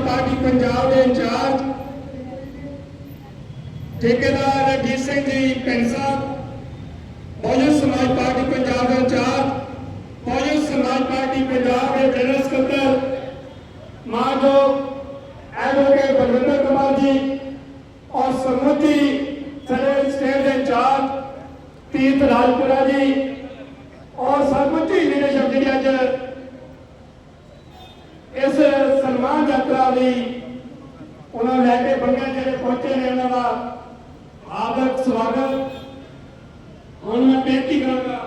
Party Punjab ਦੇ incharge, ਠੇਕੇਦਾਰ ਰਣਜੀਤ ਸਿੰਘ ਜੀ ਪੈਂਸਾ ਬਹੁਜਨ ਸਮਾਜ ਪਾਰਟੀ ਪੰਜਾਬ ਦੇ ਇੰਚਾਰਜ ਬਹੁਜਨ ਸਮਾਜ ਪਾਰਟੀ ਪੰਜਾਬ ਦੇ ਜਨਰਲ ਸਕੱਤਰ ਮਾਜੋ ਐਡਵੋਕੇਟ ਬਲਵਿੰਦਰ ਕੁਮਾਰ ਜੀ ਔਰ ਸਮੁੱਚੀ ਸਾਡੇ ਸਟੇਟ ਦੇ ਇੰਚਾਰਜ ਤੀਰਥ ਰਾਜਪੁਰਾ ਜੀ ਔਰ ਸਮੁੱਚੀ ਲੀਡਰਸ਼ਿਪ ਜਿਹੜੀ ਅੱਜ ਇਸ ਸਨਮਾਨ ਯਾਤਰਾ ਲਈ ਉਹਨਾਂ ਨੂੰ ਲੈ ਕੇ ਬੰਗਿਆ ਜਿਹੜੇ ਪਹੁੰਚੇ ਨੇ ਉਹਨਾਂ ਦਾ ਹਾਰਦਿਕ ਸਵਾਗਤ। ਹੁਣ ਮੈਂ ਬੇਨਤੀ ਕਰਾਂਗਾ,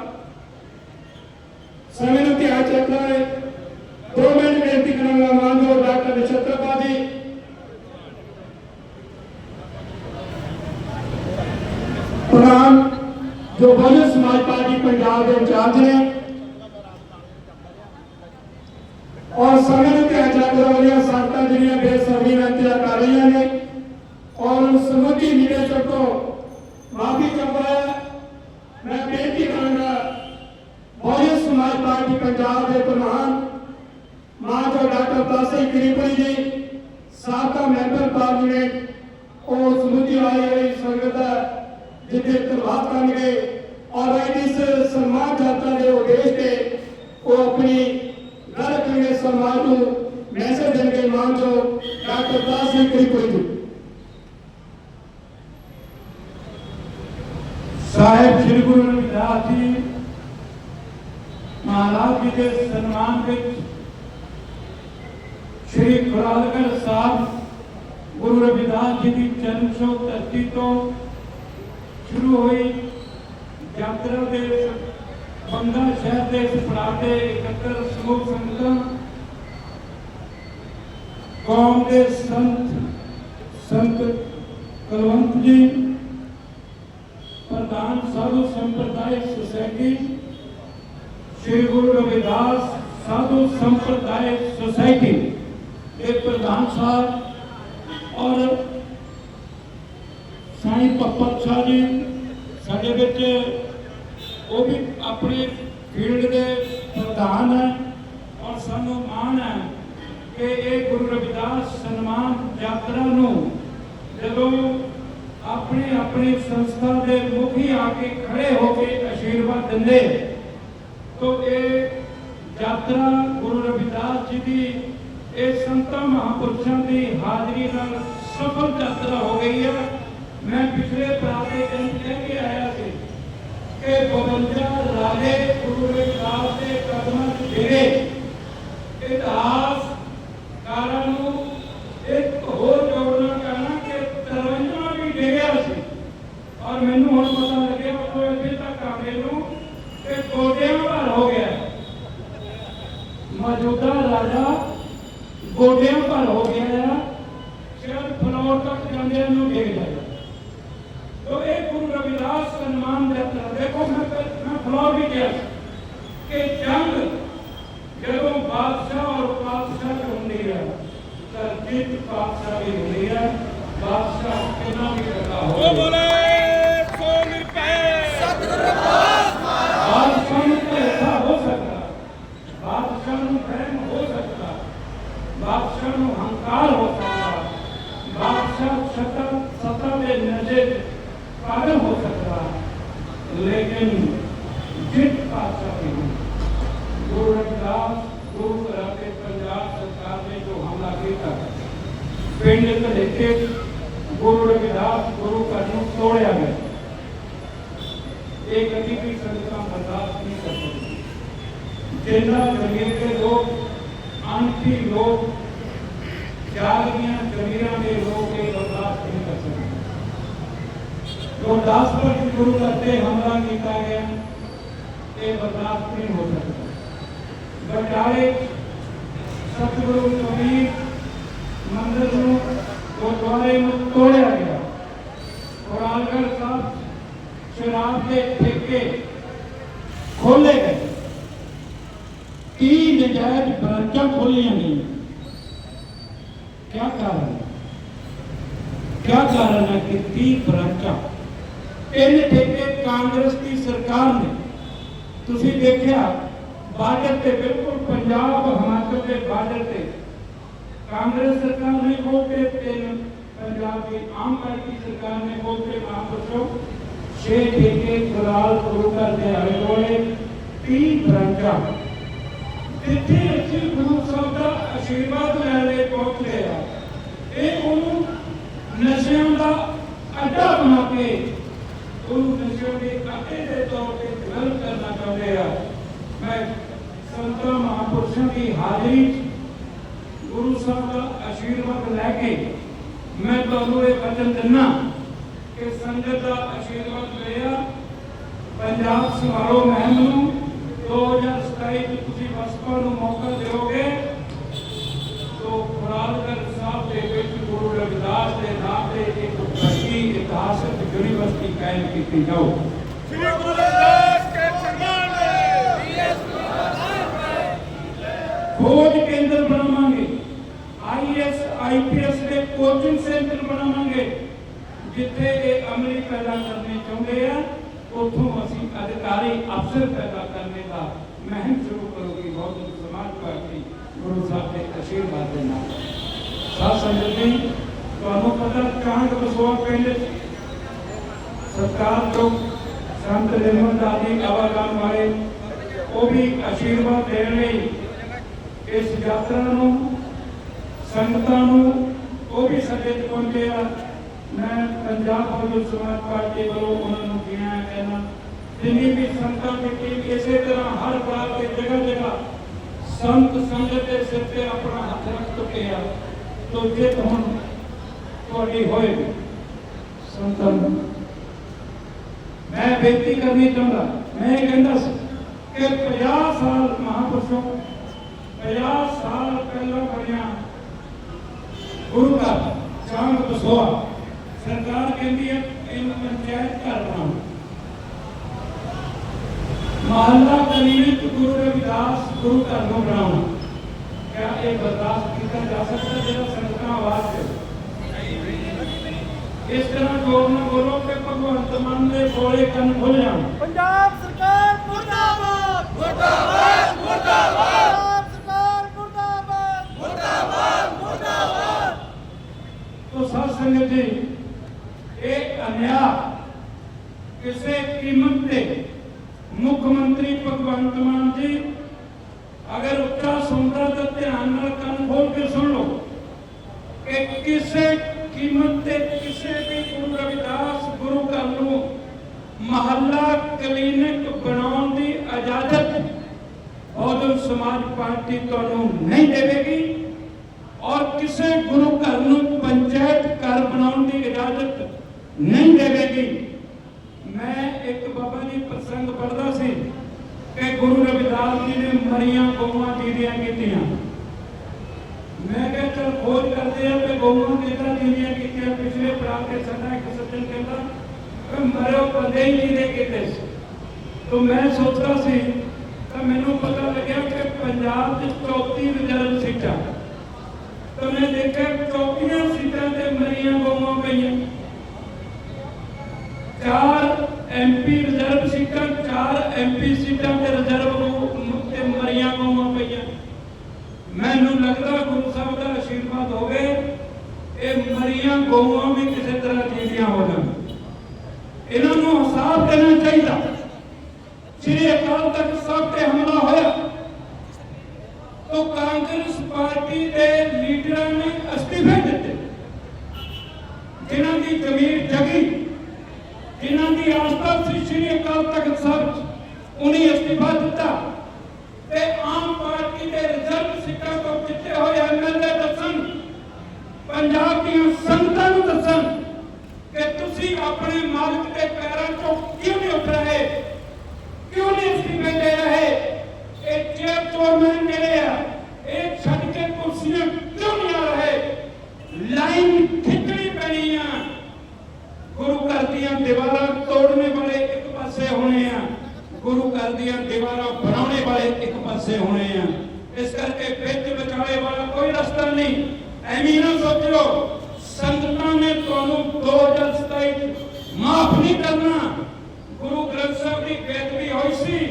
ਸਮੇਂ ਨੂੰ ਧਿਆਨ ਚ ਰੱਖਣਾ ਹੈ ਦੋ ਮਿੰਟ ਬੇਨਤੀ ਕਰਾਂਗਾ ਮਾਨਯੋਗ ਡਾਕਟਰ ਨਛੱਤਰਪਾ ਜੀ ਪ੍ਰਧਾਨ ਜੋ ਬਹੁਜਨ ਸਮਾਜ ਪਾਰਟੀ ਪੰਜਾਬ ਦੇ ਇੰਚਾਰਜ ਨੇ ਔਰ ਸਮੇਂ ਨੂੰ ਧਿਆਨ ਚ ਰੱਖਦੇ ਵਾਲੀਆਂ ਸੰਗਤਾਂ ਜਿਹੜੀਆਂ ਬੇਸਬਰੀ ਨਾਲ ਇੰਤਜ਼ਾਰ ਕਰ ਰਹੀਆਂ ਨੇ ਔਰ ਸਮੁੱਚੀ ਲੀਡਰਸ਼ਿਪ ਤੋਂ ਮਾਫੀ ਚਾਹੁੰਦਾ ਹੈ ਮੈਂ ਬੇਨਤੀ ਕਰਾਂਗਾ ਬਹੁਜਨ ਸਮਾਜ ਪਾਰਟੀ ਪੰਜਾਬ ਦੇ ਪ੍ਰਧਾਨ ਮਾਨਯੋਗ ਡਾਕਟਰ ਤਾਸੇ ਕਰੀਪੁਰੀ ਜੀ ਸਾਬਕਾ ਮੈਂਬਰ ਪਾਰਲੀਮੈਂਟ ਉਹ ਸਮੁੱਚੀ ਆਈ ਹੋਈ ਸੰਗਤ ਦਾ ਜਿੱਥੇ ਧੰਨਵਾਦ ਕਰਨਗੇ ਔਰ ਇਸ ਸਨਮਾਨ ਯਾਤਰਾ ਦੇ ਉਦੇਸ਼ ਤੇ ਉਹ ਆਪਣੀ ਗੱਲ ਕਰਨਗੇ ਸਨਮਾਨ ਨੂੰ, ਮੈਸੇਜ ਦੇਣਗੇ ਮਾਨਯੋਗ ਡਾਕਟਰ ਤਾਸੇ ਕਰੀਪੁਰੀ ਜੀ। ਸਾਹਿਬ ਸ੍ਰੀ ਗੁਰੂ ਰਵਿਦਾਸ ਜੀ, ਮਹਾਰਾਜ ਜੀ ਦੇ ਸਨਮਾਨ ਵਿੱਚ ਸ੍ਰੀ ਖੁਰਾਲਗੜ੍ਹ ਸਾਹਿਬ ਗੁਰੂ ਰਵਿਦਾਸ ਜੀ ਦੀ ਜਨਮ ਛੋਹ ਧਰਤੀ ਤੋਂ ਸ਼ੁਰੂ ਹੋਈ ਯਾਤਰਾ ਦੇ ਬੰਗਾ ਸ਼ਹਿਰ ਦੇ ਇਸ ਪੜਾਅ ਦੇ ਇਕੱਤਰ ਸਮੂਹ ਸੰਗਤਾਂ, ਕੌਮ ਦੇ ਸੰਤ ਸੰਤ ਕੁਲਵੰਤ ਜੀ, ਪ੍ਰਧਾਨ ਸਾਧੂ ਸੰਪਰਦਾਇ ਸੁਸਾਇਟੀ, ਸ਼੍ਰੀ ਗੁਰੂ ਰਵਿਦਾਸ ਸਾਧੂ ਸੰਪਰਦਾਇ ਸੁਸਾਇਟੀ ਦੇ ਪ੍ਰਧਾਨ ਸਾਹਿਬ ਔਰ ਸਾਈਂ ਪੱਪਤ ਸ਼ਾਹ ਜੀ, ਸਾਡੇ ਵਿੱਚ ਉਹ ਵੀ ਆਪਣੇ ਫੀਲਡ ਦੇ ਪ੍ਰਧਾਨ ਹੈ ਔਰ ਸਾਨੂੰ ਮਾਣ ਹੈ ਕਿ ਇਹ ਗੁਰੂ ਰਵਿਦਾਸ ਸਨਮਾਨ ਯਾਤਰਾ ਨੂੰ ਜਦੋਂ ਆਪਣੇ ਆਪਣੇ ਸੰਸਥਾ ਦੇ ਮੁਖੀ ਆ ਕੇ ਖੜੇ ਹੋ ਕੇ ਅਸ਼ੀਰਵਾਦ ਦਿੰਦੇ, ਤੋ ਇਹ ਯਾਤਰਾ ਗੁਰੂ ਰਵਿਦਾਸ ਜੀ ਦੀ, ਇਹ ਸੰਤਾਂ ਮਹਾਂਪੁਰਸ਼ਾਂ ਦੀ ਹਾਜ਼ਰੀ ਨਾਲ ਸਫਲ ਯਾਤਰਾ ਹੋ ਗਈ ਹੈ। ਮੈਂ ਪਿਛਲੇ ਪ੍ਰਾਤੇ ਦਿਨ ਕਹਿ ਕੇ ਆਇਆ ਸੀ ਕਿ 52 ਰਾਜੇ ਗੁਰੂ ਰਵਿਦਾਸ ਦੇ ਕਦਮਾਂ 'ਚ ਡਿਗੇ ਇਤਿਹਾਸ ਕਾਰਾਂ ਨੂੰ ਇੱਕ ਹੋਰ ਜੋੜਨਾ ਕਹਿਣਾ ਕਿ ਤਰਵੰਜਾ ਵੀ ਡਿਗਿਆ ਸੀ ਔਰ ਮੈਨੂੰ ਹੁਣ ਪਤਾ ਲੱਗਿਆ ਉਹ ਇੱਥੇ ਤੱਕ ਆ ਗਏ ਨੂੰ ਕਿ ਗੋਡਿਆਂ ਭਰ ਹੋ ਗਿਆ ਮੌਜੂਦਾ ਰਾਜਾ ਗੋਡਿਆਂ ਭਰ ਹੋ ਗਿਆ ਆ ਸ਼ਾਇਦ ਫਲੋਰ ਤੱਕ ਜਾਂਦੇ ਨੂੰ ਡਿੱਗ ਜਾਏਗਾ ਤੋ ਇਹ ਗੁਰੂ ਰਵਿਦਾਸ ਸਨਮਾਨ ਯਾਤਰਾ ਦੇਖੋ ਮੈਂ ਪਹਿ- ਮੈਂ ਫਲੋਰ ਵੀ ਗਿਆ ਕਿ ਜੰਗ ਜਦੋਂ ਬਾਦਸ਼ਾਹ ਔਰ ਪਾਤਸ਼ਾਹ ਦੀ ਹੁੰਦੀ ਹੈ ਤਾਂ ਜਿੱਤ ਪਾਤਸ਼ਾਹ ਦੀ ਹੁੰਦੀ ਹੈ ਬਾਦਸ਼ਾਹ ਕਿੰਨਾ ਵੀ ਲੱਗਾ ਹੋਵੇ ਉਹ ਬੋਲੇ ਸੋ ਨਿਰਭੈ ਬਾਦਸ਼ਾਹ ਨੂੰ ਭੇਖਾ ਹੋ ਸਕਦਾ ਬਾਦਸ਼ਾਹ ਨੂੰ ਵਹਿਮ ਹੋ ਸਕਦਾ ਬਾਦਸ਼ਾਹ ਨੂੰ ਹੰਕਾਰ ਹੋ ਸਕਦਾ ਬਾਦਸ਼ਾਹ ਸੱਤਾ ਸੱਤਾ ਦੇ ਨਜ਼ਰ ਪਾਗਲ ਹੋ ਸਕਦਾ ਲੇਕਿਨ ਜਿੱਤ ਪਾਤਸ਼ਾਹ ਦੀ ਹੁੰਦੀ ਗੁਰੂ ਰਵਿਦਾਸ ਗੁਰੂ ਘਰਾਂ ਤੇ ਪੰਜਾਬ ਸਰਕਾਰ ਨੇ ਜੋ ਹਮਲਾ ਕੀਤਾ ਪਿੰਡ ਘੜੇਕੇ ਗੁਰੂ ਰਵਿਦਾਸ ਗੁਰੂ ਘਰ ਨੂੰ ਤੋੜਿਆ ਗਿਆ ਇਹ ਕਦੀ ਵੀ ਸੰਗਤਾਂ ਬਰਦਾਸ਼ਤ ਨਹੀਂ ਕਰ ਸਕਦੀ ਜਿੰਨਾ ਜ਼ਮੀਰ ਦੇ ਲੋਕ ਅੰਤੀ ਲੋਕ ਜਾਗੀਆਂ ਜ਼ਮੀਰਾਂ ਦੇ ਲੋਕ ਇਹ ਬਰਦਾਸ਼ਤ ਨਹੀਂ ਕਰ ਸਕਦੇ ਗੁਰਦਾਸਪੁਰ ਦੇ ਗੁਰੂ ਘਰ ਤੇ ਹਮਲਾ ਕੀਤਾ ਗਿਆ ਇਹ ਬਰਦਾਸ਼ਤ ਨਹੀਂ ਹੋ ਸਕਦਾ ਬਟਾਲੇ ਸਤਿਗੁਰੂ ਕਬੀਰ ਮੰਦਿਰ ਨੂੰ ਗੁਰਦੁਆਰੇ ਨੂੰ ਤੋੜਿਆ ਗਿਆ ਕੁਰਾਨਗੜ੍ਹ ਸਾਹਿਬ ਸ਼ਰਾਬ ਦੇ ਠੇਕੇ ਖੋਲੇ ਗਏ ਕੀ ਨਜਾਇਜ਼ ਬ੍ਰਾਂਚਾਂ ਖੋਲੀਆਂ ਗਈਆਂ ਕੀ ਕਾਰਨ ਹੈ ਕੀ ਕਾਰਨ ਹੈ ਕਿ 30 ਬ੍ਰਾਂਚਾਂ ਤਿੰਨ ਠੇਕੇ ਕਾਂਗਰਸ ਦੀ ਸਰਕਾਰ ਨੇ। ਤੁਸੀਂ ਦੇਖਿਆ, ਬਾਰਡਰ ਤੇ ਬਿਲਕੁਲ ਪੰਜਾਬ ਹਿਮਾਚਲ ਦੇ ਬਾਰਡਰ ਤੇ ਕਾਂਗਰਸ ਸਰਕਾਰ ਨੇ ਖੋਲ ਕੇ ਤਿੰਨ, ਪੰਜਾਬ ਦੀ ਆਮ ਪਾਰਟੀ ਸਰਕਾਰ ਨੇ ਖੋਲ ਕੇ ਮਹਾਂਪੁਰਸ਼ੋਂ ਛੇ ਠੇਕੇ ਦਲਾਲ ਗੁਰੂ ਘਰ ਦੇ ਆਲੇ ਦੁਆਲੇ 30 ਬ੍ਰਾਂਚਾਂ। ਜਿੱਥੇ ਅਸੀਂ ਗੁਰੂ ਸਾਹਿਬ ਦਾ ਆਸ਼ੀਰਵਾਦ ਲੈਣ ਲਈ ਪਹੁੰਚਦੇ ਆ, ਇਹ ਉਹਨੂੰ ਨਸ਼ਿਆਂ ਦਾ ਅੱਡਾ ਬਣਾ ਕੇ ਉਹਨੂੰ ਨਸ਼ਿਆਂ ਦੇ ਅੱਡੇ ਦੇ ਤੌਰ ਤੇ ਡਿਵੈਲਪ ਕਰਨਾ ਚਾਹੁੰਦੇ ਆ। ਮੈਂ ਸੰਤਾਂ ਮਹਾਂਪੁਰਸ਼ਾਂ ਦੀ ਹਾਜ਼ਰੀ 'ਚ ਗੁਰੂ ਸਾਹਿਬ ਦਾ ਆਸ਼ੀਰਵਾਦ ਲੈ ਕੇ ਮੈਂ ਤੁਹਾਨੂੰ ਇਹ ਵਚਨ ਦਿੰਨਾ ਕਿ ਸੰਗਤ ਦਾ ਆਸ਼ੀਰਵਾਦ ਲਿਆ। ਪੰਜਾਬ ਸਮਾਰੋਹ ਮਹਿਮ ਨੂੰ 2027 ਵਿੱਚ ਤੁਸੀਂ ਵਸਪਾ ਨੂੰ ਮੌਕਾ ਦਿਓਗੇ, ਤੋ ਫਰਾਦਗੜ ਸਾਹਿਬ ਦੇ ਵਿੱਚ ਗੁਰੂ ਰਵਿਦਾਸ ਦੇ ਨਾਮ ਤੇ ਇੱਕ ਇਤਿਹਾਸਕ ਯੂਨੀਵਰਸਿਟੀ ਕਾਇਮ ਕੀਤੀ ਜਾਓ ਸ੍ਰੀ ਗੁਰੂ ਰਵਿਦਾਸ ਕੇ ਫਰਮਾਨ ਹੈ। ਖੋਜ ਕੇਂਦਰ ਬਣਾਵਾਂਗੇ। ਆਈਐਸ ਆਈਪੀਐਸ ਦੇ ਕੋਚਿੰਗ ਸੈਂਟਰ ਬਣਾਵਾਂਗੇ। ਜਿੱਥੇ ਇਹ ਅਮਲੀ ਪੈਦਾ ਕਰਨੇ ਚਾਹੁੰਦੇ ਆ ਉੱਥੋਂ ਅਸੀਂ ਅਧਿਕਾਰੀ ਅਫਸਰ ਪੈਦਾ ਕਰਨੇ ਦਾ ਮਹਿਮ ਸ਼ੁਰੂ ਕਰੋਗੇ। ਬਹੁਤ ਸਮਾਜ ਪਾਰਟੀ ਗੁਰੂ ਸਾਹਿਬ ਦੇ ਆਸ਼ੀਰਵਾਦ ਦੇ ਨਾਲ। ਸਾਧ ਸੰਗਤ ਜੀ ਤੁਹਾਨੂੰ ਪਤਾ ਚਾਂਦ ਬਸਵਾ ਪਿੰਡ 'ਚ ਸਰਕਾਰ ਸੰਤ ਨਿਰਮਲ ਦਾਦੀ ਵਾਲੇ ਉਹ ਵੀ ਆਸ਼ੀਰਵਾਦ ਦੇਣ ਲਈ ਇਸ ਯਾਤਰਾ ਨੂੰ, ਸੰਗਤਾਂ ਨੂੰ, ਉਹ ਵੀ ਸਾਡੇ ਪਹੁੰਚੇ ਆ। ਮੈਂ ਪੰਜਾਬ ਬਦਲ ਸਮਾਜ ਪਾਰਟੀ ਵੱਲੋਂ ਉਹਨਾਂ ਨੂੰ ਕਿਹਾ ਕਹਿਣਾ ਜਿੰਨੀ ਵੀ ਸੰਗਤਾਂ ਦੀ ਟੀਮ ਇਸੇ ਤਰ੍ਹਾਂ ਹਰ ਬਾਰ ਤੇ ਜਗ੍ਹਾ ਜਗ੍ਹਾ ਸੰਤ ਸੰਗਤ ਦੇ ਸਿਰ ਤੇ ਆਪਣਾ ਹੱਥ ਰੱਖ ਚੁੱਕੇ ਆ, ਤੋ ਜੇ ਹੁਣ ਤੁਹਾਡੀ ਹੋਏਗੀ। ਸੰਤਾਂ ਮੈਂ ਬੇਨਤੀ ਕਰਨੀ ਚਾਹੁੰਦਾ, ਮੈਂ ਕਹਿੰਦਾ ਸੀ ਕਿ 50 ਸਾਲ ਮਹਾਂਪੁਰਸ਼ੋਂ 50 ਸਾਲ ਪਹਿਲਾਂ ਬਣਿਆ ਗੁਰੂ ਘਰ ਚਾਂਦ ਬਸੋਆ ਸਰਕਾਰ ਕਹਿੰਦੀ ਹੈ ਇਹਨੂੰ ਪੰਚਾਇਤ ਘਰ ਬਣਾਓ। ਮਹੱਲਾ ਕਲੀਨਿਕ ਗੁਰੂ ਰਵਿਦਾਸ ਗੁਰੂ ਘਰ ਨੂੰ ਬਣਾਉਣਾ ਕਿਆ ਇਹ ਬਰਦਾਸ਼ਤ ਕੀਤਾ ਜਾ ਸਕਦਾ ਜਿਹੜਾ ਸੰਗਤਾਂ ਆਵਾਜ਼ ਦੇ ਇਸ ਤਰ੍ਹਾਂ ਜੋਰ ਨਾਲ ਬੋਲੋ ਕਿ ਭਗਵੰਤ ਮਾਨ ਦੇ ਕੋਲੇ ਕੰਨ ਖੁੱਲ ਜਾਣ ਪੰਜਾਬ ਸਰਕਾਰ ਮੁਰਦਾਬਾਦ ਮੁਰਦਾਬਾਦ ਮੁਰਦਾਬਾਦ ਸਰਕਾਰ ਮੁਰਦਾਬਾਦ ਤੋ ਸਾਧ ਸੰਗਤ ਜੀ ਇਹ ਅਨਿਆ ਕਿਸੇ ਕੀਮਤ ਤੇ ਮੁੱਖ ਮੰਤਰੀ ਭਗਵੰਤ ਮਾਨ ਜੀ ਅਗਰ ਉੱਚਾ ਸੁਣਦਾ ਤਾਂ ਧਿਆਨ ਨਾਲ ਕੰਨ ਖੋਲ ਕੇ ਸੁਣ ਲਓ ਕਿ ਕਿਸੇ ਕੀਮਤ ਤੇ ਕਿਸੇ ਵੀ ਗੁਰੂ ਰਵਿਦਾਸ ਗੁਰੂ ਘਰ ਨੂੰ ਮਹੱਲਾ, ਕਲੀਨਿਕ ਬਣਾਉਣ ਦੀ ਇਜਾਜ਼ਤ ਬਹੁਜਨ ਸਮਾਜ ਪਾਰਟੀ ਤੁਹਾਨੂੰ ਨਹੀਂ ਦੇਵੇਗੀ ਔਰ ਕਿਸੇ ਗੁਰੂ ਘਰ ਨੂੰ ਪੰਚਾਇਤ ਘਰ ਬਣਾਉਣ ਦੀ ਇਜਾਜ਼ਤ ਨਹੀਂ ਦੇਵੇਗੀ। ਮੈਂ ਇੱਕ ਬਾਬਾ ਜੀ ਪ੍ਰਸੰਗ ਪੜ੍ਹਦਾ ਸੀ ਕਿ ਗੁਰੂ ਰਵਿਦਾਸ ਜੀ ਨੇ ਮਰੀਆਂ ਗਊਆਂ ਜੀਦੀਆਂ ਕੀਤੀਆਂ। ਮੈਂ ਕਿਹਾ ਚਲ ਖੋਜ ਕਰਦੇ ਆ ਕਿ ਗਊਆਂ ਕਿਹੜਾ ਜੀਦੀਆਂ ਕੀਤੀਆਂ, ਪਿਛਲੇ ਪੜਾਅ ਤੇ ਸਾਡਾ ਇੱਕ ਸੱਜਣ ਕਹਿੰਦਾ ਕਿ ਬੰਦੇ ਹੀ ਜੀਦੇ ਕੀਤੇ ਸੀ ਤੋ ਮੈਂ ਸੋਚਦਾ ਸੀ, ਤਾਂ ਮੈਨੂੰ ਪਤਾ ਲੱਗਿਆ ਕਿ ਪੰਜਾਬ ਦੇ 34 ਰਿਜ਼ਰਵ ਸੀਟਾਂ। ਤਾਂ ਮੈਂ ਦੇਖਿਆ 34 ਸੀਟਾਂ ਤੇ ਮਰੀਆਂ ਗਊਆਂ ਪਈਆਂ। ਚਾਰ ਐਮਪੀ ਰਿਜ਼ਰਵ ਸੀਟਾਂ, ਚਾਰ ਐਮਪੀ ਸੀਟਾਂ ਤੇ ਰਿਜ਼ਰਵ ਤੇ ਮਰੀਆਂ ਗਊਆਂ ਪਈਆਂ। ਮੈਨੂੰ ਲੱਗਦਾ ਗੁਰੂ ਹੋਵੇ, ਇਹ ਮਰੀਆਂ ਗਊਆਂ ਵੀ ਕਿਸੇ ਤਰ੍ਹਾਂ ਜੀਵੀਆਂ ਹੋ ਜਾਣ। ਇਹਨਾਂ ਨੂੰ ਹਿਸਾਬ ਦੇਣਾ ਚਾਹੀਦਾ। ਸ੍ਰੀ ਅਕਾਲ ਤਖਤ ਸਾਹਿਬ ਤੇ ਹਮਲਾ ਹੋਇਆ। ਤਾਂ ਕਾਂਗਰਸ ਪਾਰਟੀ ਦੇ ਲੀਡਰਾਂ ਨੇ ਅਸਤੀਫੇ ਦਿੱਤੇ। ਜਿਨ੍ਹਾਂ ਦੀ ਜ਼ਮੀਰ ਜਗੀ, ਜਿਨ੍ਹਾਂ ਦੀ ਆਸਥਾ ਸੀ ਸ੍ਰੀ ਅਕਾਲ ਤਖਤ ਸਾਹਿਬ ਉਹਨੇ ਅਸਤੀਫਾ ਦਿੱਤਾ ਤੇ ਆਮ ਪਾਰਟੀ ਦੇ ਰਿਜ਼ਰਵ ਸੀਟਾਂ ਤੋਂ ਜਿੱਤੇ ਹੋਏ ਐਮਐਲਏ ਦੱਸਣ ਪੰਜਾਬ ਦੀਆਂ ਸੰਗਤਾਂ ਨੂੰ ਦੱਸਣ ਕਿ ਤੁਸੀਂ ਆਪਣੇ ਮਾਲਕ ਦੇ ਪੈਰਾਂ 'ਚੋਂ ਕਿਉਂ ਨਹੀਂ ਉੱਠ ਰਹੇ ਕਿਉਂ ਨਹੀਂ ਅਸਤੀਫੇ ਦੇ ਰਹੇ ਇਹ ਚੇਅਰ ਚੋਰਮੈਨ ਜਿਹੜੇ ਆ ਇਹ ਛੱਡ ਕੇ ਕੁਰਸੀਆਂ ਕਿਉਂ ਨਹੀਂ ਆ ਰਹੇ ਲਾਈਨ ਖਿੱਚਣੀ ਪੈਣੀ ਆ। ਗੁਰੂ ਘਰ ਦੀਆਂ ਦੀਵਾਰਾਂ ਤੋੜਨੇ ਵਾਲੇ ਇੱਕ ਪਾਸੇ ਹੋਣੇ ਆ। ਗੁਰੂ ਘਰ ਦੀਆਂ ਦੀਵਾਰਾਂ ਬਣਾਉਣੇ ਵਾਲੇ ਇੱਕ ਪਾਸੇ ਹੋਣੇ ਆ। ਇਸ ਕਰਕੇ ਵਿੱਚ ਵਿਚਾਲੇ ਵਾਲਾ ਕੋਈ ਰਸਤਾ ਨਹੀਂ। ਐਵੇਂ ਨਾ ਸੋਚੋ, ਸੰਗਤਾਂ ਨੇ ਤੁਹਾਨੂੰ 2027 ਮਾਫ ਨਹੀਂ ਕਰਨਾ। ਗੁਰੂ ਗ੍ਰੰਥ ਸਾਹਿਬ ਦੀ ਬੇਦਬੀ ਹੋਈ ਸੀ।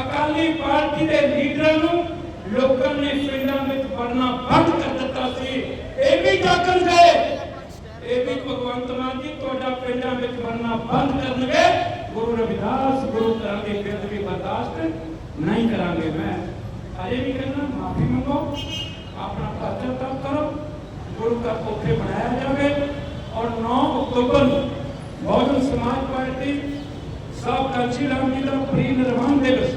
ਅਕਾਲੀ ਪਾਰਟੀ ਦੇ ਲੀਡਰਾਂ ਨੂੰ ਲੋਕਾਂ ਨੇ ਪਿੰਡਾਂ ਵਿੱਚ ਵੜਨਾ ਬੰਦ ਕਰ ਦਿੱਤਾ ਸੀ। ਚੱਕਣਗੇ ਇਹ ਵੀ ਭਗਵੰਤ ਮਾਨ ਜੀ ਤੁਹਾਡਾ ਪਿੰਡਾਂ ਵਿੱਚ ਬਣਨਾ ਬੰਦ ਕਰਨਗੇ। ਗੁਰੂ ਰਵਿਦਾਸ, ਗੁਰੂ ਘਰਾਂ ਦੇ ਵੀ ਬਰਦਾਸ਼ਤ ਨਹੀਂ ਕਰਾਂਗੇ ਮੈਂ। ਅਜੇ ਵੀ ਕਹਿੰਦਾ, ਮਾਫੀ ਮੰਗੋ, ਆਪਣਾ ਪਰਚਾ ਕਰੋ, ਗੁਰੂ ਦਾ ਉੱਥੇ ਬਣਾਇਆ ਜਾਵੇ। ਔਰ 9 ਅਕਤੂਬਰ ਨੂੰ ਬਹੁਜਨ ਸਮਾਜ ਪਾਰਟੀ ਸਾਹਿਬ ਕਾਂਚੀ ਰਾਮ ਜੀ ਦਾ ਪ੍ਰੀ ਨਿਰਵਾਣ ਦਿਵਸ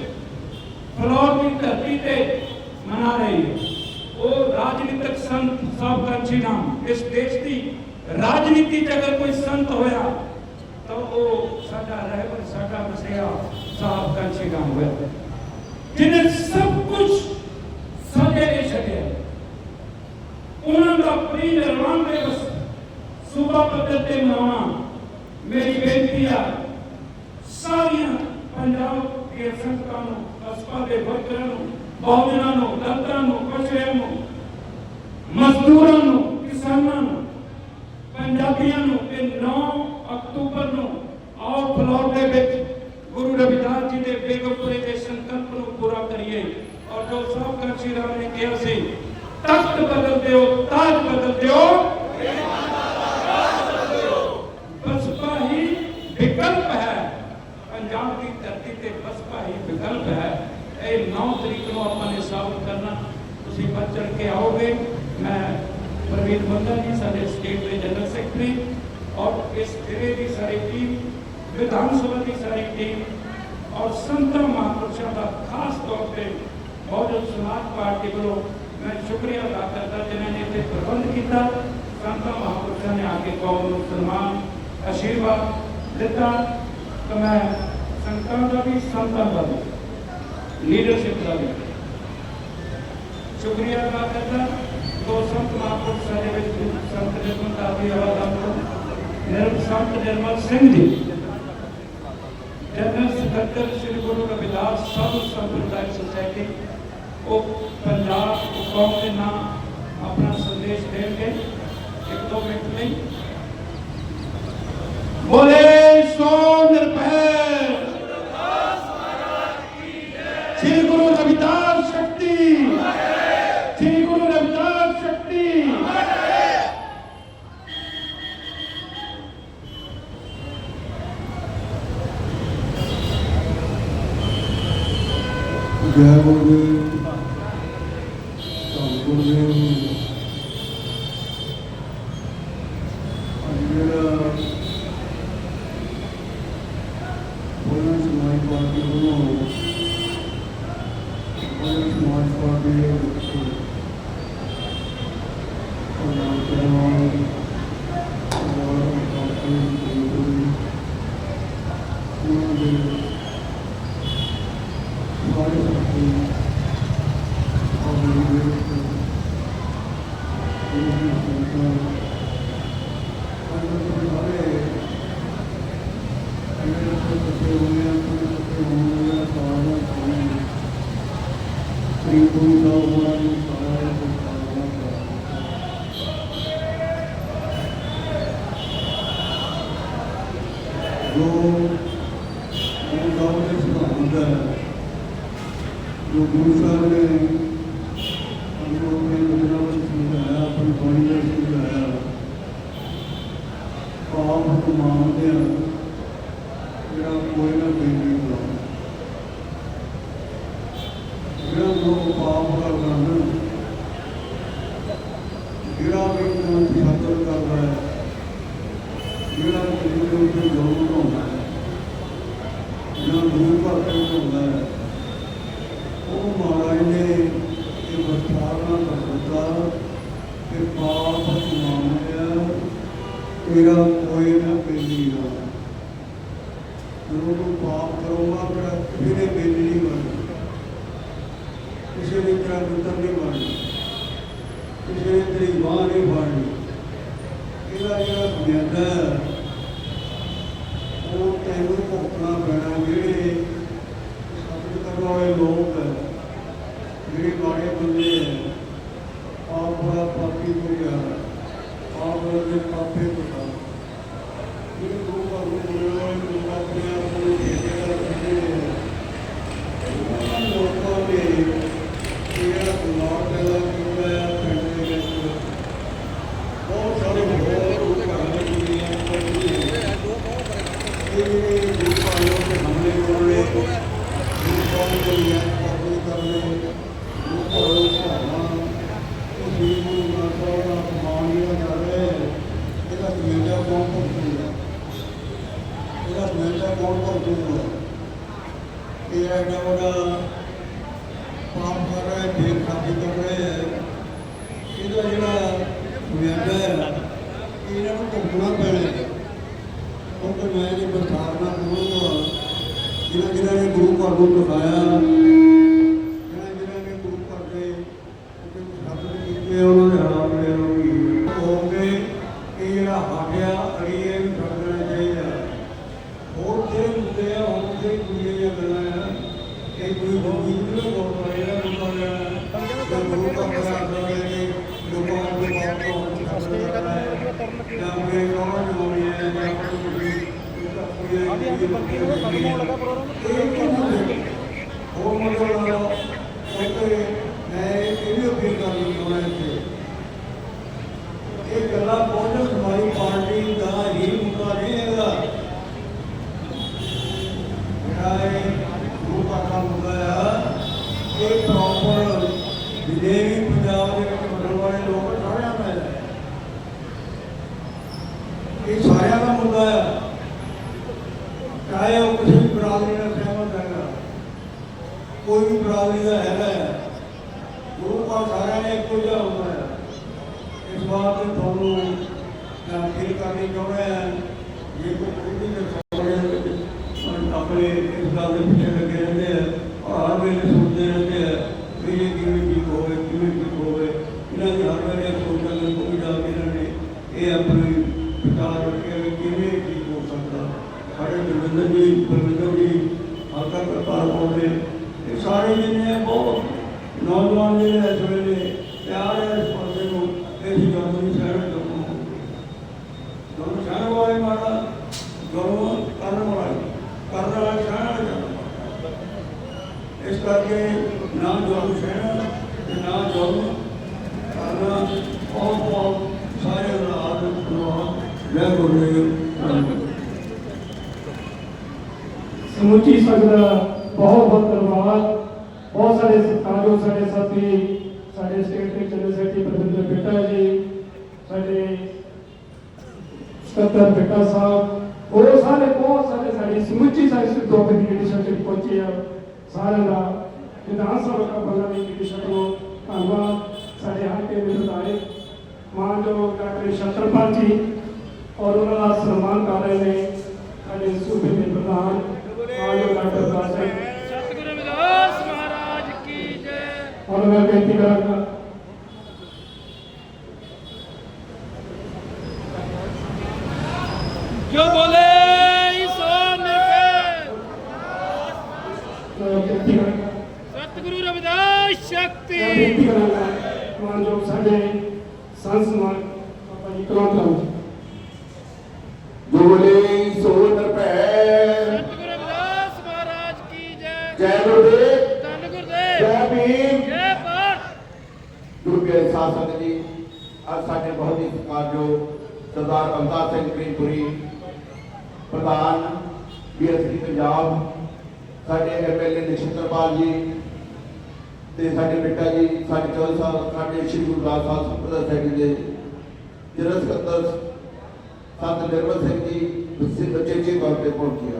ਫਲੋਰ ਦੀ ਧਰਤੀ ਤੇ ਮਨਾ ਰਹੀ ਹੈ। ਉਹ ਰਾਜਨੀਤਿਕ ਸੰਤ ਸਾਹਿਬ ਕਾਂਚੀ ਰਾਮ ਇਸ ਦੇਸ਼ ਦੀ ਰਾਜਨੀਤੀ 'ਚ ਅਗਰ ਕੋਈ ਸੰਤ ਹੋਇਆ ਤਾਂ ਉਹ ਸਾਡਾ ਰਹਿਬਰ ਸਾਡਾ ਮਸੀਹਾ ਸਾਹਿਬ ਕਾਂਚੀ ਰਾਮ ਹੋਇਆ ਜਿਹਨੇ ਸਭ ਕੁਝ ਸਾਡੇ ਲਈ ਛੱਡਿਆ ਉਹਨਾਂ ਦਾ ਪ੍ਰੀ ਨਿਰਵਾਣ ਦਿਵਸ ਸੂਬਾ ਪੱਧਰ ਤੇ ਮਨਾਉਣਾ ਮੇਰੀ ਬੇਨਤੀ ਆ ਸਾਰੀਆਂ ਪੰਜਾਬ ਦੇ ਸੰਗਤਾਂ ਨੂੰ ਬਸਪਾ ਦੇ ਵਰਕਰਾਂ ਨੂੰ ਬਹੁਜਨਾਂ ਨੂੰ ਦਲਤਾਂ ਮਜ਼ਦੂਰਾਂ ਨੂੰ ਕਿਸਾਨਾਂ ਨੂੰ ਪੰਜਾਬੀਆਂ ਨੂੰ ਇਹ 9 ਅਕਤੂਬਰ ਨੂੰ ਆਓ ਫਲੋਰ ਦੇ ਵਿੱਚ ਗੁਰੂ ਰਵਿਦਾਸ ਜੀ ਦੇ ਬੇਗਮਪੁਰੇ ਦੇ ਸੰਕਲਪ ਨੂੰ ਪੂਰਾ ਕਰੀਏ ਔਰ ਜੋ ਸਭ ਕਾਂਚੀ ਰਾਮ ਨੇ ਕਿਹਾ ਸੀ ਤਖਤ ਬਦਲ ਦਿਓ ਤਾਜ ਬਦਲ ਦਿਓ ਬਸਪਾ ਹੀ ਵਿਕਲਪ ਹੈ ਪੰਜਾਬ ਦੀ ਧਰਤੀ ਤੇ ਬਸਪਾ ਹੀ ਵਿਕਲਪ ਹੈ ਇਹ 9 ਤਰੀਕ ਨੂੰ ਆਪਾਂ ਨੇ ਸਾਬਤ ਕਰਨਾ ਤੁਸੀਂ ਵੱਧ ਚੜ ਕੇ ਆਓਗੇ ਮੈਂ ਪ੍ਰਵੀਨ ਬੰਦਾ ਜੀ ਸਾਡੇ ਸਟੇਟ ਦੇ ਜਨਰਲ ਸੈਕਟਰੀ ਔਰ ਇਸ ਜ਼ਿਲ੍ਹੇ ਦੀ ਸਾਰੀ ਟੀਮ ਵਿਧਾਨ ਸਭਾ ਦੀ ਸਾਰੀ ਟੀਮ ਔਰ ਸੰਤਾਂ ਮਹਾਂਪੁਰਸ਼ਾਂ ਦਾ ਖਾਸ ਤੌਰ ਤੇ ਬਹੁਜਨ ਸਮਾਜ ਪਾਰਟੀ ਵੱਲੋਂ ਮੈਂ ਸ਼ੁਕਰੀਆ ਅਦਾ ਕਰਦਾ ਜਿਨ੍ਹਾਂ ਨੇ ਇੱਥੇ ਪ੍ਰਬੰਧ ਕੀਤਾ ਸੰਤਾਂ ਮਹਾਂਪੁਰਸ਼ਾਂ ਨੇ ਆ ਕੇ ਕੌਮ ਨੂੰ ਸਨਮਾਨ ਆਸ਼ੀਰਵਾਦ ਦਿੱਤਾ ਤਾਂ ਮੈਂ ਸੰਤਾਂ ਦਾ ਵੀ ਸੰਤਾਂ ਦਾ ਵੀ ਲੀਡਰਸ਼ਿਪ ਦਾ ਵੀ ਸ਼ੁਕਰੀਆ ਅਦਾ ਕਰਦਾ ਦੋ ਸੰਤ ਮਹਾਂਪੁਰਸ਼ ਸਾਡੇ ਵਿੱਚ ਸੰਤ ਨਿਰਮਲ ਦਾਦੀ ਆਵਾਜ਼ਾਂ ਨਿਰਮਲ ਸੰਤ ਨਿਰਮਲ ਸਿੰਘ ਜੀ ਜਨਰਲ ਸਕੱਤਰ ਸ੍ਰੀ ਗੁਰੂ ਰਵਿਦਾਸ ਸਾਧੂ ਸੰਪਰਦਾਇ ਸੁਸਾਇਟੀ ਉਹ ਪੰਜਾਬ ਕੌਮ ਦੇ ਨਾਮ ਆਪਣਾ ਸੰਦੇਸ਼ ਦੇਣਗੇ ਇੱਕ ਦੋ ਮਿੰਟ ਲਈ ਬੋਲੇ ਸੋ ਨਿਰਭੈ ਸ੍ਰੀ ਗੁਰੂ ਰਵਿਦਾਸ ਸ਼ਕਤੀ ਸ੍ਰੀ ਗੁਰੂ ਰਵਿਦਾਸ ਸ਼ਕਤੀ ਜੈ ਗੁਰਦੇਵ ਧੰਨ ਗੁਰਦੇਵ ਅੱਜ ਜਿਹੜਾ ਬੋਲਣ ਸਮਾਜ ਪਾਰਟੀ ਵੱਲੋਂ ਬੋਲਣ ਸਮਾਜ ਪਾਰਟੀ ਦੇ ਵਿੱਚ ਉਹਨਾਂ ਕਰਵਾਉਣ ਉਹਨਾਂ ਪਾਰਟੀ ਦੀ ਉਹਨਾਂ ਦੇ ਸਾਰੇ ਸਾਥੀ ਔਰ ਮੇਰੇ ਦੋਸਤ ਇਹ ਵੀ ਸੰਤਾਂ ਉਹਨਾਂ ਦੇ ਸਾਰੇ ਮੇਰੇ ਤੋਂ ਕੱਟੇ ਹੋਏ ਆ ਕੋਈ ਕੱਟੇ ਹੋਏ ਆ ਸਾਰਾ ਕੋਈ ਸ੍ਰੀ ਗੁਰੂ ਸਾਹਿਬ ਹੋਣਾ ਨੂੰ ਸਾਰਾ ਕੁਝ ਸਾਰਾ ਜੋ ਗੁਰੂ ਸਾਹਿਬ ਦੇ ਸਿਧਾਂਤ ਹੈ ਜੋ ਗੁਰੂ ਸਾਹਿਬ ਨੇ ਸਾਨੂੰ ਆਪਣੇ ਬਚਨਾਂ ਵਿੱਚ ਸਮਝਾਇਆ ਆਪਣੀ ਬਾਣੀ ਵਿੱਚ ਸਮਝਾਇਆ ਪਾਪ ਕਮਾਉਂਦੇ ਆ ਜਿਹੜਾ ਕੋਈ ਨਾ ਕੋਈ ਨਹੀਂ ਬੁਲਾਉਂਦਾ ਜਿਹੜਾ ਪਾਪ ਕਰਦਾ ਹਨ ਜਿਹੜਾ ਵੀ ਕੋਈ ਸਤਰ ਕਰਦਾ ਹੈ, ਜਿਹੜਾ ਕਿਸੇ ਦੇ ਉੱਤੇ ਜ਼ੁਲਮ ਢਾਉਂਦਾ ਹੈ, ਜਿਹੜਾ ਦੂਰ ਭਰ ਕੇ ਢਾਉਂਦਾ ਹੈ, ਉਹ ਮਹਾਰਾਜ ਨੇ ਇਹ ਵਰਤਾਰਾ ਕਰ ਦਿੱਤਾ ਕਿ ਪਾਪ ਕਮਾਉਂਦਾ ਤੇਰਾ ਕੋਈ ਨਾ ਬੇਲੀ ਨਾ ਜਦੋਂ ਤੂੰ ਪਾਪ ਕਰੋਗਾ ਤੇਰਾ ਕਿਸੇ ਨੇ ਬੇਲੀ ਨਹੀਂ ਬਣਨੀ ਕਿਸੇ ਨੇ ਤੇਰਾ ਮਿੱਤਰ ਨਹੀਂ ਬਣਨਾ ਕਿਸੇ ਨੇ ਤੇਰੀ ਬਾਂਹ ਨਹੀਂ ਫੜਨੀ ਇਹਦਾ ਜਿਹੜਾ ਬੁਨਿਆਦ ਹੈ ਉਹ ਤੈਨੂੰ ਭੁਗਤਣਾ ਪੈਣਾ ਜਿਹੜੇ ਸਤਿ ਕਰਨ ਵਾਲੇ ਲੋਕ ਹੈ ਜਿਹੜੇ ਮਾੜੇ ਬੰਦੇ ਹੈ, ਆਪ ਬੜਾ ਪਾਪੀ ਹੋ ਆਪ ਦੇ ਪਾਪੇ ਤੋਂ ਇਹ ਲੋਕ ਆਪਣੇ ਲੋਕ ਆਪਣੇ ਆਪ ਨੂੰ ਜਿਹੜਾ ਕਹਿੰਦੇ ਨੇ, ਉਹਨਾਂ ਲੋਕਾਂ ਨੇ ਜਿਹੜਾ ਗੁਨਾਹ ਪਾਪ ਕਰ ਰਹੇ ਬੇਖਾਤੀ ਕਰ ਰਹੇ ਇਹਦਾ ਜਿਹੜਾ ਵਿਆਹ ਹੈ, ਇਹਨਾਂ ਨੂੰ ਕੰਟਰੋਲ ਪੈਣਾ ਉਹ ਕਮਾਇਆ ਦੀ ਬਰਸਾਤ ਨਾ ਹੋਊਗਾ ਜਿਨ੍ਹਾਂ ਜਿਨ੍ਹਾਂ ਨੇ ਗੁਰੂ ਘਰ ਨੂੰ ਟਿਕਾਇਆ ਗੱਲ ਦੇ ਪਿੱਛੇ ਲੱਗੇ ਰਹਿੰਦੇ ਆ ਹਰ ਵੇਲੇ ਸੋਚਦੇ ਰਹਿੰਦੇ ਆ, ਵੀ ਇਹ ਕਿਵੇਂ ਠੀਕ ਹੋਵੇ, ਕਿਵੇਂ ਠੀਕ ਹੋਵੇ। ਇਹਨਾਂ ਦੀ ਹਰ ਵੇਲੇ ਸੋਚਣ ਦੇ ਕੋਈ ਜਾ ਕੇ ਇਹਨਾਂ ਨੇ ਇਹ ਆਪਣੀ ਵਿਚਾਰ ਰੱਖਿਆ ਵੀ ਕਿਵੇਂ ਠੀਕ ਹੋ ਸਕਦਾ। ਸਾਡੇ ਗੁਰਵਿੰਦਰ ਜੀ ਗੁਰਵਿੰਦਰ ਜੀ ਹਲਕਾ ਕਰਤਾਰ ਪਾਉਂਦੇ ਇਹ ਸਾਰੇ ਜਿਹਨੇ ਆ ਬਹੁਤ ਨੌਜਵਾਨ ਜਿਹੜੇ ਇਸ ਵੇਲੇ ਤਿਆਰ ਹੈ ਇਸ ਪਾਸੇ ਨੂੰ ਇਹ ਜੀ ਗੱਲ ਨਹੀਂ ਸ਼ਹਿਰ ਕਰਨਾ ਦੋਨੋਂ ਸ਼ਹਿਰ ਵਾਲੇ ਮਾਰਾ ਦੋਨੋਂ ਕਰਨ ਵਾਲੇ ਕਰਨ ਵਾਲਾ ਸ਼ਹਿਰ ਵਾਲਾ ਇਸ ਕਰਕੇ ਨਾ ਜੋਨ ਸ਼ਹਿਰ ਤੇ ਨਾ ਜੋਨ ਕਰਨਾ ਬਹੁਤ ਬਹੁਤ ਸਾਰੇ ਰਾਤ ਨੂੰ ਲੈ ਗੁਰੂ ਸਮੁੱਚੀ ਸੰਗਤ ਦਾ ਬਹੁਤ ਬਹੁਤ ਧੰਨਵਾਦ। ਬਹੁਤ ਸਾਰੇ ਸਤਿਕਾਰਯੋਗ ਸਾਡੇ ਸਾਥੀ, ਸਾਡੇ ਸਟੇਟ ਦੇ ਸੈਕਟਰੀ ਪ੍ਰਵਿੰਦਰ ਬੇਟਾ ਜੀ, ਸਾਡੇ ਸਕੱਤਰ ਬੇਟਾ ਸਾਹਿਬ ਉਹ ਸਾਰੇ, ਬਹੁਤ ਸਾਰੇ ਸਾਡੀ ਸਮੁੱਚੀ ਸਾਡੀ ਸਿੱਧੋ ਦੀ ਲੀਡਰਸ਼ਿਪ ਜਿਹੜੀ ਪਹੁੰਚੀ ਆ, ਸਾਰਿਆਂ ਦਾ ਵਿਧਾਨ ਸਭਾ ਦਾ ਬੰਦਾ ਦੀ ਲੀਡਰਸ਼ਿਪ ਨੂੰ ਧੰਨਵਾਦ। ਸਾਡੇ ਹਲਕੇ ਦੇ ਵਿਧਾਇਕ ਮਾਨਯੋਗ ਡਾਕਟਰ ਛਤਰਪਾਲ ਜੀ ਔਰ ਉਹਨਾਂ ਦਾ ਸਨਮਾਨ ਕਰ ਰਹੇ ਨੇ ਸਾਡੇ ਸੂਬੇ ਦੇ ਪ੍ਰਧਾਨ ਸਤਿਗੁਰੂ ਰਵਿਦਾਸ ਮਹਾਰਾਜ ਕੀ ਜੈ। ਔਰ ਮੈਂ ਬੇਨਤੀ ਕਰਾਂਗਾ। ਜੋ ਬੋਲੇ ਸਤਿਗੁਰੂ ਰਵਿਦਾਸ ਸ਼ਕਤੀ। ਮਾਨਯੋਗ ਸਾਡੇ ਸੰਤ ਸਮਾਜ ਬਾਬਾ ਜੀ ਬੋਲੇ ਸੋ ਨਿਰਭੈ ਸਤਿਗੁਰੂ ਰਵਿਦਾਸ ਮਹਾਰਾਜ ਕੀ ਜੈ ਜੈ ਗੁਰਦੇਵ ਧੰਨ ਗੁਰਦੇਵ ਜੈ ਭੀਮ ਜੈ ਭਾਰਤ ਗੁਰੂ ਪਿਆਰੇ ਸਾਧ ਸੰਗਤ ਜੀ ਅੱਜ ਸਾਡੇ ਬਹੁਤ ਹੀ ਸਤਿਕਾਰਯੋਗ ਸਰਦਾਰ ਅਵਤਾਰ ਸਿੰਘ ਪ੍ਰੀਮਪੁਰੀ ਪ੍ਰਧਾਨ ਬੀਐਸਪੀ ਪੰਜਾਬ ਸਾਡੇ ਐਮਐਲਏ ਨਿਸ਼ਚਿਤਰਪਾਲ ਜੀ ਤੇ ਸਾਡੇ ਬੇਟਾ ਜੀ ਸਾਡੇ ਚੌਧਰੀ ਸਾਹਿਬ ਸਾਡੇ ਸ਼੍ਰੀ ਗੁਰੂ ਗ੍ਰੰਥ ਸਾਹਿਬ ਸੰਪਰਦਾ ਸਾਹਿਬ ਜੀ ਦੇ ਜਨਰਲ ਸਕੱਤਰ ਸੰਤ ਨਿਰਮਲ ਸਿੰਘ ਜੀ ਵਿਸੇ ਤੌਰ ਤੇ ਪਹੁੰਚਿਆ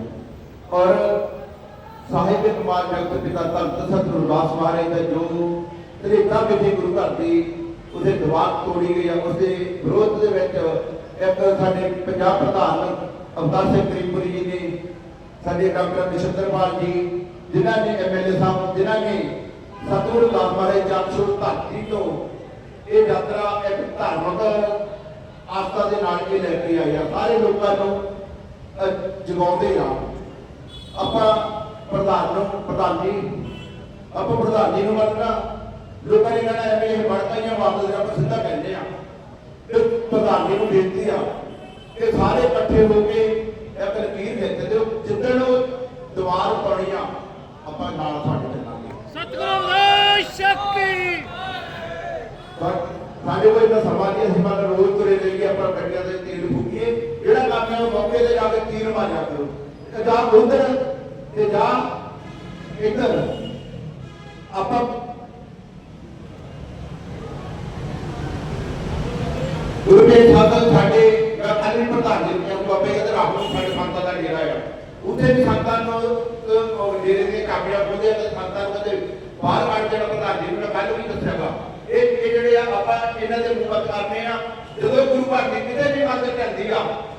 ਔਰ ਸਾਹਿਬ ਦੇ ਜਗਤ ਪਿਤਾ ਧੰਨ ਸਤ ਗੁਰਦਾਸ ਮਹਾਰਾਜ ਦਾ ਜੋ ਤ੍ਰੇਤਾ ਵਿਧੀ ਗੁਰੂ ਘਰ ਦੀ ਉਹਦੇ ਦਿਮਾਗ ਤੋੜੀ ਗਈ ਆ, ਉਸਦੇ ਵਿਰੋਧ ਦੇ ਵਿੱਚ ਇੱਕ ਸਾਡੇ ਪੰਜਾਬ ਪ੍ਰਧਾਨ ਅਵਤਾਰ ਸਿੰਘ ਕਰੀਮਪੁਰੀ ਜੀ ਨੇ, ਸਾਡੇ ਡਾਕਟਰ ਨਿਸ਼ਤਰਪਾਲ ਜੀ, ਜਿਨ੍ਹਾਂ ਨੇ ਐਮਐਲਏ ਸਾਹਿਬ, ਜਿਨ੍ਹਾਂ ਨੇ ਸਤਿਗੁਰੂ ਦਾਸ ਮਹਾਰਾਜ ਜਗਸ਼ੁਰ ਧਰਤੀ ਤੋਂ ਇਹ ਯਾਤਰਾ ਇੱਕ ਧਾਰਮਿਕ ਆਸਥਾ ਦੇ ਨਾਲ ਇਹ ਲੈ ਕੇ ਆਏ ਸਾਰੇ ਲੋਕਾਂ ਨੂੰ ਜਗਾਉਂਦੇ ਆ ਆਪਾਂ ਪ੍ਰਧਾਨ ਨੂੰ ਪ੍ਰਧਾਨ। ਜੀ ਆਪਾਂ ਪ੍ਰਧਾਨ ਜੀ ਨੂੰ ਮੰਨਣਾ ਲੋਕਾਂ ਨੇ ਕਹਿਣਾ ਐਵੇਂ ਇਹ ਬੜਕਾਈਆਂ ਵਾਪਸ ਆਪਾਂ ਸਿੱਧਾ ਕਹਿੰਦੇ ਆ ਤੇ ਪ੍ਰਧਾਨ ਜੀ ਨੂੰ ਬੇਨਤੀ ਆ ਕਿ ਸਾਰੇ ਇਕੱਠੇ ਹੋ ਕੇ ਇੱਕ ਲਕੀਰ ਖਿੱਚ ਦਿਓ ਜਿੱਦਣ ਉਹ ਦੀਵਾਰ ਪਾਉਣੀ ਆ ਆਪਾਂ ਨਾਲ ਤੁਹਾਡੇ ਚੱਲਾਂਗੇ ਸਤਿਗੁਰੂ ਰਵਿਦਾਸ ਸ਼ਕਤੀ। ਸਾਡੇ ਕੋਲ ਇੰਨਾ ਸਮਾਂ ਨਹੀਂ ਅਸੀਂ ਮਨ ਰੋਜ਼ ਤੁਰੇ ਰਹੀਏ ਆਪਣਾ ਗੱਡੀਆਂ ਦੇ ਤੇਲ ਫੂਕੀਏ ਜਿਹੜਾ ਕੰਮ ਹੈ ਉਹ ਮੌਕੇ ਤੇ ਜਾ ਕੇ ਜਾਂ ਉਧਰ ਤੇ ਜਾਂ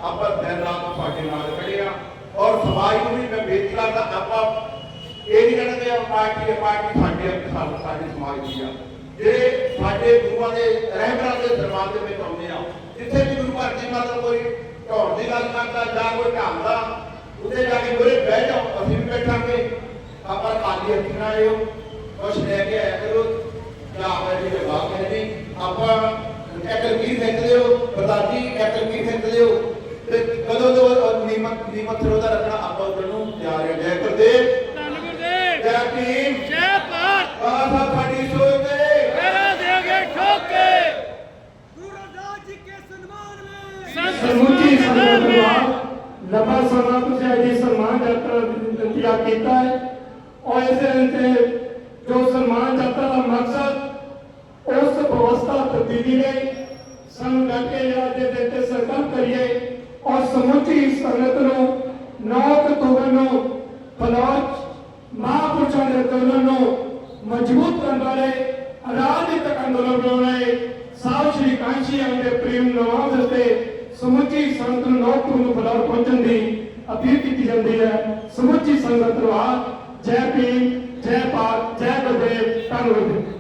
ਆਪਾਂ ਦਿਨ ਰਾਤ ਤੁਹਾਡੇ ਨਾਲ ਖੜੇ ਆ ਔਰ ਸਮਾਜ ਨੂੰ ਵੀ ਮੈਂ ਬੇਨਤੀ ਕਰਦਾ ਆਪਾਂ ਇਹ ਨਹੀਂ ਕਹਿਣਾ ਕਿ ਪਾਰਟੀ ਪਾਰਟੀ ਸਾਡੇ ਆ, ਸਾਡੇ ਸਮਾਜ ਦੀ ਆ। ਜਿਹੜੇ ਸਾਡੇ ਗੁਰੂਆਂ ਦੇ ਰਹਿਬਰਾਂ ਦੇ ਦਰਬਾਰ ਦੇ ਵਿੱਚ ਆਉਂਦੇ ਆ ਜਿੱਥੇ ਵੀ ਗੁਰੂ ਘਰ ਦੀ ਮਤਲਬ ਕੋਈ ਢੌਣ ਦੀ ਗੱਲ ਕਰਦਾ ਜਾਂ ਕੋਈ ਢਾਂਦਾ ਉਹਦੇ ਜਾ ਕੇ ਮੂਹਰੇ ਬਹਿ ਜਾਓ ਅਸੀਂ ਵੀ ਬੈਠਾਂਗੇ। ਆਪਾਂ ਖਾਲੀ ਹੱਥੀਂ ਨਾ ਆਇਓ ਕੁਛ ਲੈ ਕੇ ਆਇਆ ਕਰੋ ਜਾਂ ਆਪਣੇ ਜਿਹੜੇ ਬਾਪ ਹੈ ਨਹੀਂ ਆਪਾਂ ਇੱਕ ਲਕੀਰ ਖਿੱਚ ਲਿਓ ਪ੍ਰਧਾਨ ਜੀ ਇੱਕ ਲਕੀਰ ਖਿੱਚ ਲਿਓ। ਤੇ ਕਦੋਂ ਤੋਂ ਨਿਯਮਤ ਨਿਯਮਤ ਸਰੋਦਾ ਰੱਖਣਾ ਆਪਾਂ ਉਹਨੂੰ ਤਿਆਰ ਹੈ। ਜੈ ਗੁਰਦੇਵ। ਜੈ ਟੀਮ ਜੈ ਭਾਰਤ। ਬਾਬਾ ਸਾਡੀ ਸੋਚ ਤੇ। ਮੇਰਾ ਦੇਗੇ ਠੋਕੇ ਗੁਰਦਾਸ ਜੀ ਕੇ ਸਨਮਾਨ ਵਿੱਚ ਸਮੁੱਚੀ ਸੰਗਤ ਨੂੰ ਲੰਬਾ ਸਮਾਂ ਤੁਸੀਂ ਅਜੇ ਸਨਮਾਨ ਯਾਤਰਾ ਇੰਤਜ਼ਾਰ ਕੀਤਾ ਹੈ। ਔਰ ਇਸ ਦੇ ਜੋ ਸਨਮਾਨ ਯਾਤਰਾ ਦਾ ਮਕਸਦ ਉਸ ਅਵਸਥਾ ਤਬਦੀਲੀ ਲਈ ਸਾਨੂੰ ਲੱਗੇ ਯਾਦ ਦੇ ਦਿੱਤੇ ਸਰਕਾਰ ਕਰੀਏ। ਔਰ ਸਮੁੱਚੀ ਸੰਗਤ ਨੂੰ 9 ਅਕਤੂਬਰ ਨੂੰ ਫਲੋਚ ਮਹਾਂਪੁਰਸ਼ਾਂ ਦੇ ਅੰਦੋਲਨ ਨੂੰ ਮਜ਼ਬੂਤ ਕਰਨ ਵਾਲੇ ਰਾਜਨੀਤਿਕ ਅੰਦੋਲਨ ਬਣਾਉਣੇ ਸਾਹਿਬ ਸ਼੍ਰੀ ਕਾਂਸ਼ੀ ਦੇ ਪ੍ਰੇਮ ਨਵਾਜ਼ ਅਤੇ ਸਮੁੱਚੀ ਸੰਗਤ ਨੂੰ 9 ਅਕਤੂਬਰ ਨੂੰ ਫਲੋਰ ਪਹੁੰਚਣ ਦੀ ਅਪੀਲ ਕੀਤੀ ਜਾਂਦੀ ਹੈ। ਸਮੁੱਚੀ ਸੰਗਤ ਨੂੰ ਆ, ਜੈ ਭੀਮ, ਜੈ ਭਾਰਤ, ਜੈ ਗੁਰਦੇਵ ਧੰਨਵਾਦ।